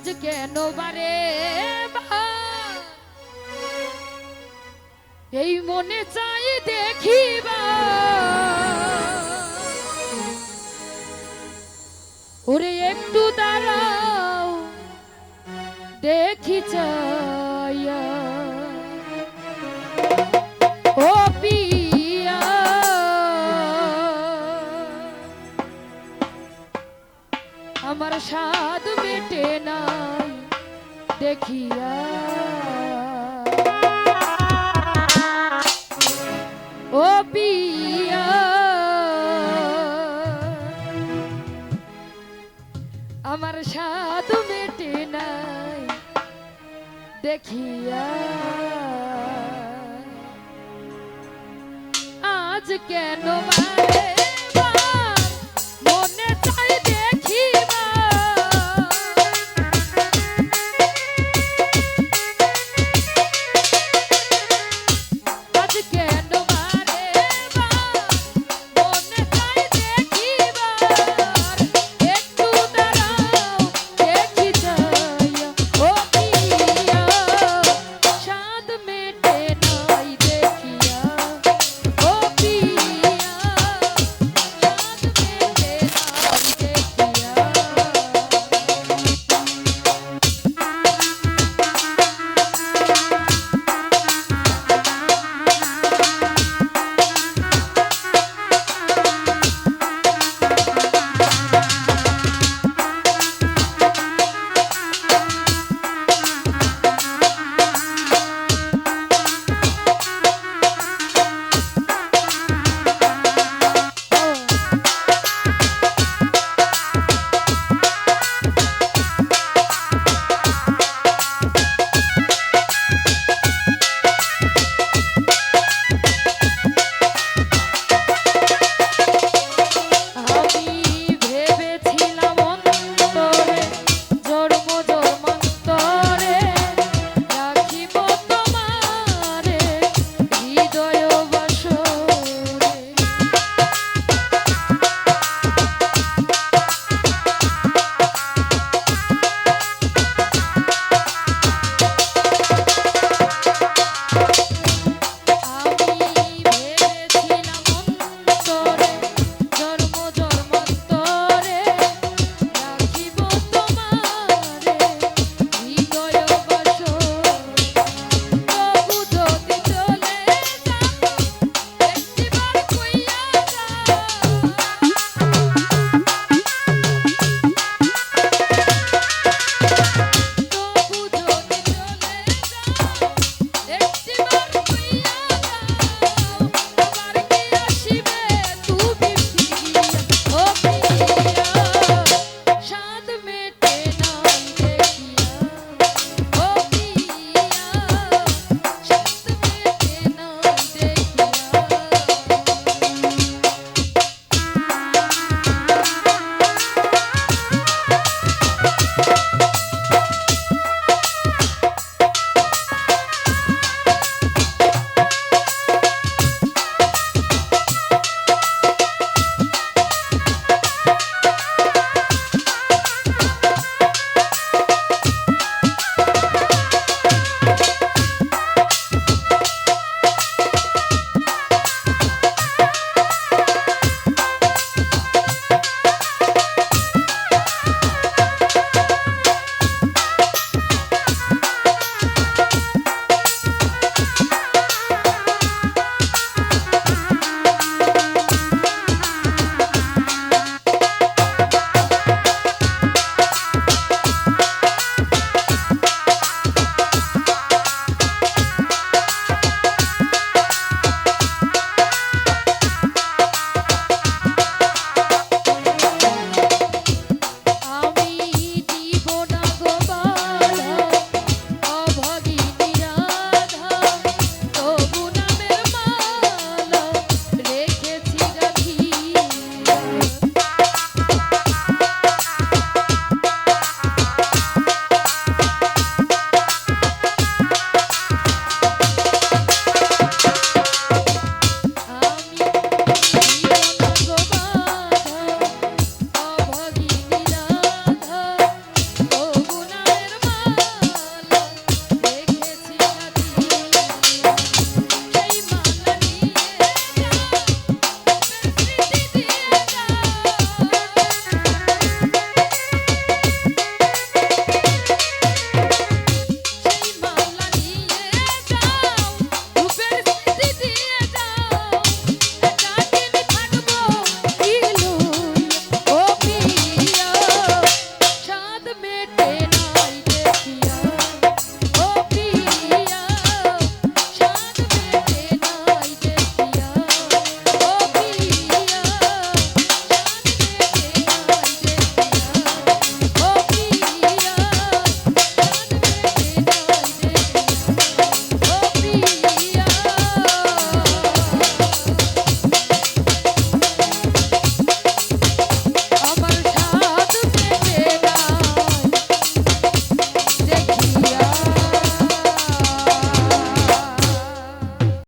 আজ কেন বারে এই মনে চাই দেখিবা। স্বাদ মেটে নাই দেখিয়া। ও পিয়া আমার স্বাদ মেটে নাই দেখিয়া। আজ কেন মা